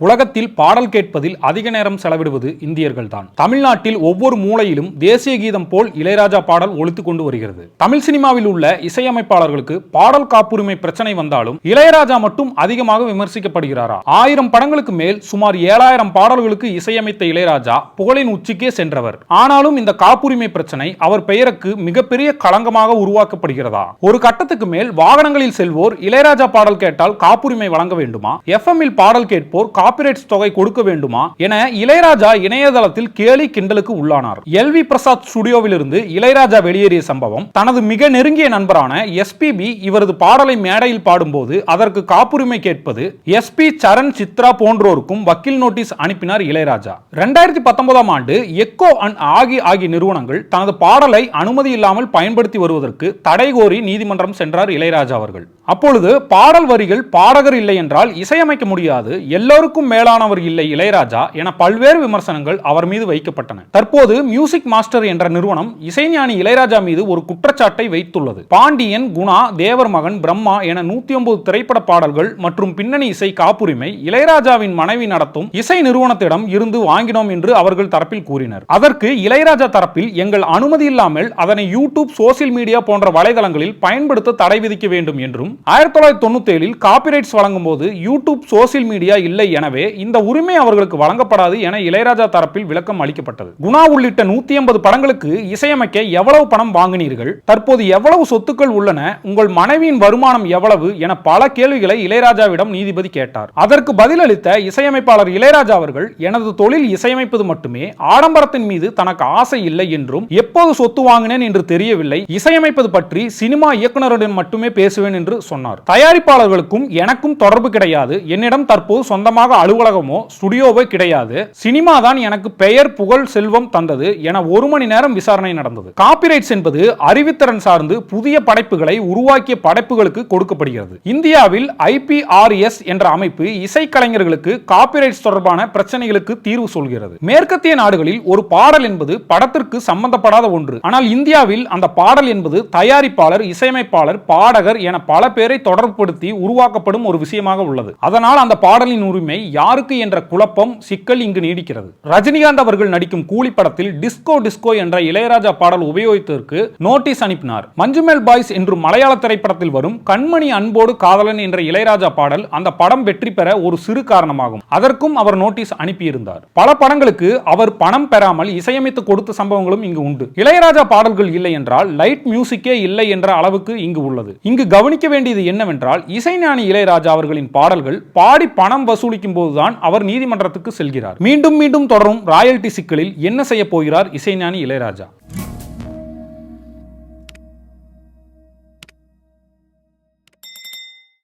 உலகத்தில் பாடல் கேட்பதில் அதிக நேரம் செலவிடுவது இந்தியர்கள் தான் தமிழ்நாட்டில் ஒவ்வொரு மூலையிலும் தேசிய கீதம் போல் இளையராஜா பாடல் ஒலித்துக் கொண்டு வருகிறது. தமிழ் சினிமாவில் உள்ள இசையமைப்பாளர்களுக்கு பாடல் காப்புரிமை பிரச்சனை வந்தாலும் இளையராஜா மட்டும் அதிகமாக விமர்சிக்கப்படுகிறாரா? ஆயிரம் படங்களுக்கு மேல் சுமார் ஏழாயிரம் பாடல்களுக்கு இசையமைத்த இளையராஜா புகழின் உச்சிக்கே சென்றவர். ஆனாலும் இந்த காப்புரிமை பிரச்சனை அவர் பெயருக்கு மிகப்பெரிய களங்கமாக உருவாக்கப்படுகிறதா? ஒரு கட்டத்துக்கு மேல் வாகனங்களில் செல்வோர் இளையராஜா பாடல் கேட்டால் காப்புரிமை வழங்க வேண்டுமா? எஃப்எம் இல் பாடல் கேட்போர் காப்பிரைட்ஸ் தொகை கொடுக்க வேண்டுமா என இளையராஜா இணையதளத்தில் கேலி கிண்டலுக்கு உள்ளானார். எல் வி பிரசாத் ஸ்டுடியோவில் இருந்து இளையராஜா வெளியேறிய சம்பவம் தனது மிக நெருங்கிய நண்பரான எஸ்பிபி இவரது பாடலை மேடையில் பாடும்போது அதற்கு காப்புரிமை கேட்பது எஸ்பி சரண் சித்ரா போன்றோருக்கும் வக்கீல் நோட்டீஸ் அனுப்பினார் இளையராஜா. ரெண்டாயிரத்தி பத்தொன்பதாம் ஆண்டு எக்கோ அண்ட் ஆகி ஆகிய நிறுவனங்கள் தனது பாடலை அனுமதி இல்லாமல் பயன்படுத்தி வருவதற்கு தடை கோரி நீதிமன்றம் சென்றார் இளையராஜா அவர்கள். அப்பொழுது பாடல் வரிகள் பாடகர் இல்லை என்றால் இசையமைக்க முடியாது எல்லோருக்கும் மேலானவர் இல்லை இளையராஜா என பல்வேறு விமர்சனங்கள் அவர் மீது வைக்கப்பட்டன. தற்போது மியூசிக் மாஸ்டர் என்ற நிறுவனம் இசைஞானி இளையராஜா மீது ஒரு குற்றச்சாட்டை வைத்துள்ளது. பாண்டியன் குணா தேவர் மகன் பிரம்மா என நூத்தி ஒன்பது திரைப்பட பாடல்கள் மற்றும் பின்னணி இசை காப்புரிமை இளையராஜாவின் மனைவி நடத்தும் இசை நிறுவனத்திடம் இருந்து வாங்கினோம் என்று அவர்கள் தரப்பில் கூறினர். அதற்கு இளையராஜா தரப்பில் எங்கள் அனுமதி இல்லாமல் அதனை யூடியூப் சோசியல் மீடியா போன்ற வலைதளங்களில் பயன்படுத்த தடை விதிக்க வேண்டும் என்றும் ஆயிரத்தி தொள்ளாயிரத்தி தொண்ணூத்தி ஏழில் காப்பிரைட்ஸ் வழங்கும் போது யூடியூப் சோசியல் மீடியா இல்லை எனவே இந்த உரிமை அவர்களுக்கு வழங்கப்படாது என இளையராஜா தரப்பில் விளக்கம் அளிக்கப்பட்டது. குணா உள்ளிட்ட நூத்தி ஐம்பது படங்களுக்கு இசையமைக்க எவ்வளவு பணம் வாங்கினீர்கள்? தற்போது எவ்வளவு சொத்துக்கள் உள்ளன? உங்கள் மனைவியின் வருமானம் எவ்வளவு? என பல கேள்விகளை இளையராஜாவிடம் நீதிபதி கேட்டார். அதற்கு பதிலளித்த இசையமைப்பாளர் இளையராஜா அவர்கள் எனது தொழில் இசையமைப்பது மட்டுமே. ஆடம்பரத்தின் மீது தனக்கு ஆசை இல்லை என்றும் எப்போது சொத்து வாங்கினேன் என்று தெரியவில்லை. இசையமைப்பது பற்றி சினிமா இயக்குனருடன் மட்டுமே பேசுவேன் என்று சொன்னார். தயாரிப்பாளர்களுக்கும் எனக்கும் தொடர்பு கிடையாது. என்னிடம் தற்போது சொந்தமாக அலுவலகமோ ஸ்டுடியோவோ கிடையாது. சினிமா தான் எனக்கு பெயர் புகழ் செல்வம் தந்தது என ஒரு மணி நேரம் விசாரணை நடந்தது. காப்பிரைட்ஸ் என்பது அறிவுத்திறன் சார்ந்து புதிய படைப்புகளை உருவாக்கிய படைப்புகளுக்கு கொடுக்கப்படுகிறது. இந்தியாவில் ஐபிஆர்எஸ் என்ற அமைப்பு இசைக்கலைஞர்களுக்கு காப்பிரைட்ஸ் தொடர்பான பிரச்சனைகளுக்கு தீர்வு சொல்கிறது. மேற்கத்திய நாடுகளில் ஒரு பாடல் என்பது படத்திற்கு சம்பந்தப்படாத ஒன்று. ஆனால் இந்தியாவில் அந்த பாடல் என்பது தயாரிப்பாளர் இசையமைப்பாளர் பாடகர் என பல பேரை தொடர்புபடுத்தி உருவாக்கப்படும் ஒரு விஷயமாக உள்ளது. அதனால் அந்த பாடலின் உரிமை யாருக்கு என்ற குழப்பம் சிக்கல் இங்கு நீடிக்கிறது. ரஜினிகாந்த் அவர்கள் நடிக்கும் கூலி படத்தில் டிஸ்கோ டிஸ்கோ என்ற இளையராஜா பாடல் உபயோகித்ததற்கு நோட்டீஸ் அனுப்பினார். மஞ்சுமேல் பாய்ஸ் என்று மலையாள திரைப்படத்தில் வரும் கண்மணி அன்போடு காதலன் என்ற இளையராஜா பாடல் அந்த படம் வெற்றி பெற ஒரு சிறு காரணமாகும். அதற்கும் அவர் நோட்டீஸ் அனுப்பியிருந்தார். பல படங்களுக்கு அவர் பணம் பெறாமல் இசையமைத்து கொடுத்த சம்பவங்களும் இங்கு உண்டு. இளையராஜா பாடல்கள் இல்லை என்றால் லைட் மியூசிக்கே இல்லை என்ற அளவுக்கு இங்கு உள்ளது. இங்கு கவனிக்க வேண்டியது என்னவென்றால் இசைஞானி இளையராஜா அவர்களின் பாடல்கள் பாடி பணம் வசூலிக்கும் போதுதான் அவர் நீதிமன்றத்துக்கு செல்கிறார். மீண்டும் மீண்டும் தொடரும் ராயல்டி சிக்கலில் என்ன செய்ய போகிறார் இசைஞானி இளையராஜா?